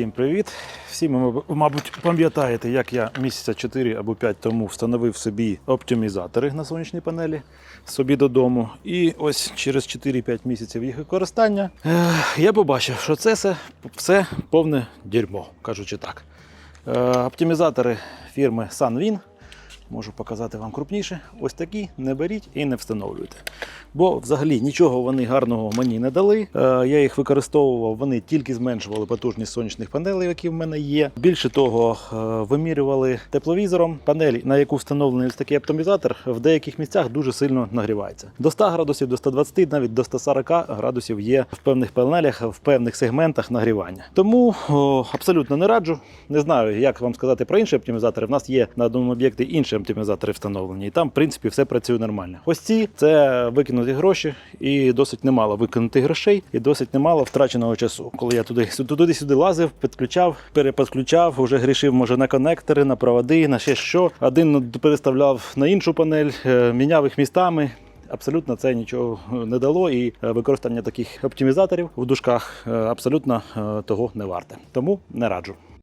Всім привіт! Всі ви, мабуть, пам'ятаєте, як я місяця 4 або 5 тому встановив собі оптимізатори на сонячній панелі собі додому. І ось через 4-5 місяців їх використання я побачив, що це все, все повне дерьмо, кажучи так. Е, оптимізатори фірми Sunwin. Можу показати вам крупніше. Ось такі не беріть і не встановлюйте. Бо взагалі нічого вони гарного мені не дали. Е, Я їх використовував, вони тільки зменшували потужність сонячних панелей, які в мене є. Більше того, е, вимірювали тепловізором панель, на яку встановлений ось такий оптимізатор, в деяких місцях дуже сильно нагрівається. До 100 градусів, до 120, навіть до 140 градусів є в певних панелях, в певних сегментах нагрівання. Тому абсолютно не раджу. Не знаю, як вам сказати про інші оптимізатори. В нас є на одному об'єкті інші оптимізатори встановлені, і там, в принципі, все працює нормально. Ось ці це викинуті гроші, і досить немало викинутих грошей, і досить немало втраченого часу. Коли я туди туди сюди лазив, підключав, переподключав, вже грішив може на конектори, на проводи, на ще що. Один переставляв на іншу панель, е, міняв їх містами. Абсолютно це нічого не дало, і е, використання таких оптимізаторів в дужках е, абсолютно е, того не варте. Тому не раджу.